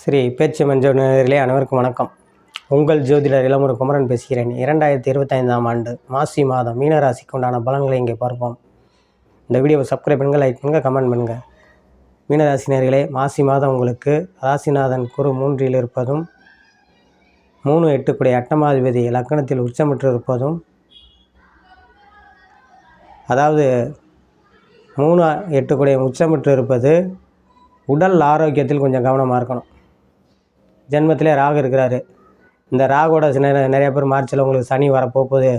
ஸ்ரீ பேச்சு மஞ்சளே அனைவருக்கும் வணக்கம். உங்கள் ஜோதிடர் இளமுரு குமரன் பேசுகிறேன். இரண்டாயிரத்தி இருபத்தைந்தாம் ஆண்டு மாசி மாதம் மீனராசிக்கு உண்டான பலன்களை இங்கே பார்ப்போம். இந்த வீடியோவை சப்ஸ்கிரைப் பண்ணுங்கள் லைக் பண்ணுங்கள் கமெண்ட் பண்ணுங்கள் மீனராசினியர்களே மாசி மாதம் உங்களுக்கு ராசிநாதன் குரு மூன்றில் இருப்பதும் மூணு எட்டுக்குடைய அட்டமாதிபதி லக்கணத்தில் உச்சமிட்டு இருப்பதும் அதாவது மூணு எட்டுக்குடைய உச்சமிட்டு இருப்பது உடல் ஆரோக்கியத்தில் கொஞ்சம் கவனமாக இருக்கணும். ஜென்மத்திலே ராகு இருக்கிறாரு. இந்த ராகோட நிறைய நிறைய பேர் மார்ச்சில் உங்களுக்கு சனி வரப்போகுது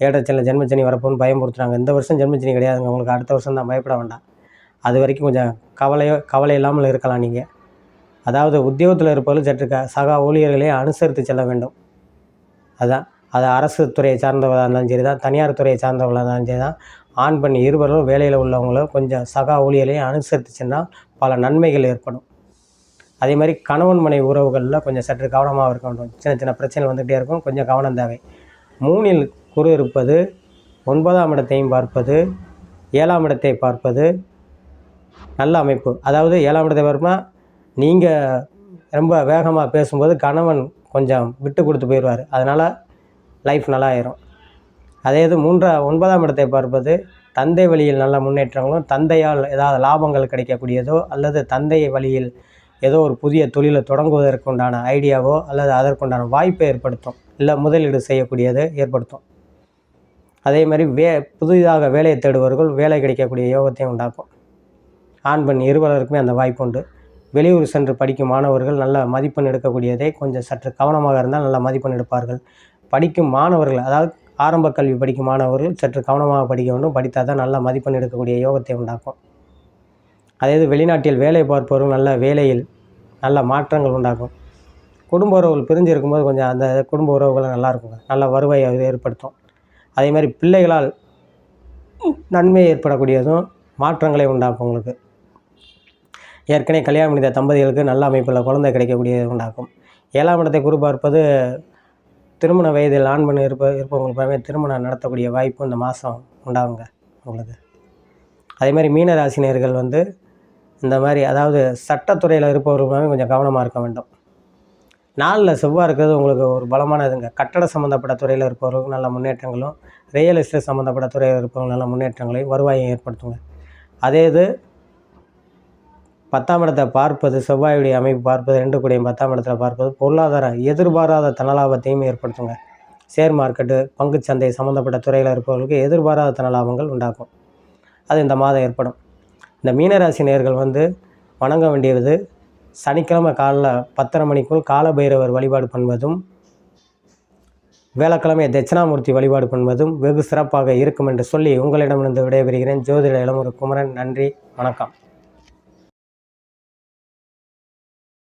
ஏழச்சனில் ஜென்மச்சனி வரப்போன்னு பயமுறுத்துறாங்க. இந்த வருஷம் ஜென்மச்சனி கிடையாதுங்க. உங்களுக்கு அடுத்த வருஷம் தான் பயப்பட வேண்டாம். அது வரைக்கும் கொஞ்சம் கவலையோ கவலை இல்லாமல் இருக்கலாம் நீங்கள் அதாவது உத்தியோகத்தில் இருப்பவர்கள் சற்று க சக ஊழியர்களை அனுசரித்து செல்ல வேண்டும். அதுதான் அது அரசு துறையை சார்ந்தவர்களாக இருந்தாலும் சரி தான் தனியார் துறையை சார்ந்தவர்களாக இருந்தாலும் சரி தான் ஆண் பெண் இருவரும் வேலையில் உள்ளவங்களும் கொஞ்சம் சகா ஊழியரையும் அனுசரித்து சென்றால் பல நன்மைகள் ஏற்படும். அதே மாதிரி கணவன் மனை உறவுகளில் கொஞ்சம் சற்று கவனமாக இருக்க வேண்டும். சின்ன சின்ன பிரச்சனை வந்துகிட்டே இருக்கும். கொஞ்சம் கவனம் தேவை. மூணில் குரு இருப்பது ஒன்பதாம் இடத்தையும் பார்ப்பது ஏழாம் இடத்தை பார்ப்பது நல்ல அமைப்பு. அதாவது ஏழாம் இடத்தை பார்ப்பா நீங்கள் ரொம்ப வேகமாக பேசும்போது கணவன் கொஞ்சம் விட்டு கொடுத்து போயிடுவார். அதனால் லைஃப் நல்லா ஆயிரும். அதே இது மூன்றா ஒன்பதாம் இடத்தை பார்ப்பது தந்தை வழியில் நல்ல முன்னேற்றங்களும் தந்தையால் ஏதாவது லாபங்கள் கிடைக்கக்கூடியதோ அல்லது தந்தை வழியில் ஏதோ ஒரு புதிய தொழிலை தொடங்குவதற்கு உண்டான ஐடியாவோ அல்லது அதற்குண்டான வாய்ப்பை ஏற்படுத்தும். இல்லை முதலீடு செய்யக்கூடியதை ஏற்படுத்தும். அதே மாதிரி வே புதிதாக வேலையை தேடுபவர்கள் வேலை கிடைக்கக்கூடிய யோகத்தையும் உண்டாக்கும். ஆண் பெண் இருவருக்குமே அந்த வாய்ப்பு உண்டு. வெளியூர் சென்று படிக்கும் மாணவர்கள் நல்ல மதிப்பெண் எடுக்கக்கூடியதை கொஞ்சம் சற்று கவனமாக இருந்தால் நல்ல மதிப்பெண் எடுப்பார்கள். படிக்கும் மாணவர்கள் அதாவது ஆரம்ப கல்வி படிக்கும் மாணவர்கள் சற்று கவனமாக படிக்க வேண்டும். படித்தால் தான் நல்ல மதிப்பெண் எடுக்கக்கூடிய யோகத்தை உண்டாக்கும். அதே இது வெளிநாட்டில் வேலை பார்ப்பவர்கள் நல்ல வேலையில் நல்ல மாற்றங்கள் உண்டாகும். குடும்ப உறவுகள் பிரிஞ்சு இருக்கும்போது கொஞ்சம் அந்த குடும்ப உறவுகள் நல்லா இருக்குங்க நல்ல வருவாயை அது ஏற்படுத்தும். அதே மாதிரி பிள்ளைகளால் நன்மை ஏற்படக்கூடியதும் மாற்றங்களை உண்டாக்கும் உங்களுக்கு. ஏற்கனவே கல்யாணம் முடிந்த தம்பதிகளுக்கு நல்ல அமைப்பில் குழந்தை கிடைக்கக்கூடியது உண்டாக்கும் ஏழாம் இடத்தை குரு பார்ப்பது திருமண வயதில் ஆண் பெண் இருப்ப இருப்பவங்களுக்கு திருமணம் நடத்தக்கூடிய வாய்ப்பு இந்த மாதம் உண்டாகுங்க உங்களுக்கு. அதே மாதிரி மீனராசினியர்கள் வந்து இந்த மாதிரி அதாவது சட்டத்துறையில் இருப்பவர்களுமே கொஞ்சம் கவனமாக இருக்க வேண்டும். நாளில் செவ்வாய் இருக்கிறது உங்களுக்கு ஒரு பலமான இதுங்க கட்டட சம்மந்தப்பட்ட துறையில் இருப்பவர்களுக்கு நல்ல முன்னேற்றங்களும் ரியல் எஸ்டேட் சம்மந்தப்பட்ட துறையில் இருப்பவங்க நல்ல முன்னேற்றங்களையும் வருவாயும் ஏற்படுத்துங்க. அதே இது பத்தாம் இடத்தை பார்ப்பது செவ்வாயுடைய அமைப்பு பார்ப்பது ரெண்டு கூடிய பத்தாம் இடத்துல பார்ப்பது பொருளாதார எதிர்பாராத தனலாபத்தையும் ஏற்படுத்துங்க. ஷேர் மார்க்கெட்டு பங்குச்சந்தை சம்மந்தப்பட்ட துறையில் இருப்பவர்களுக்கு எதிர்பாராத தனலாபங்கள் உண்டாக்கும் அது இந்த மாதம் ஏற்படும். இந்த மீனராசி நேர்கள் வந்து வணங்க வேண்டியது சனிக்கிழமை காலைல பத்தரை மணிக்குள் காலபைரவர் வழிபாடு பண்ணுவதும் வேளக்கிழமை தட்சிணாமூர்த்தி வழிபாடு பண்ணுவதும் வெகு சிறப்பாக இருக்கும் என்று சொல்லி உங்களிடமிருந்து விடைபெறுகிறேன். ஜோதிட இளமுறை குமரன் நன்றி வணக்கம்.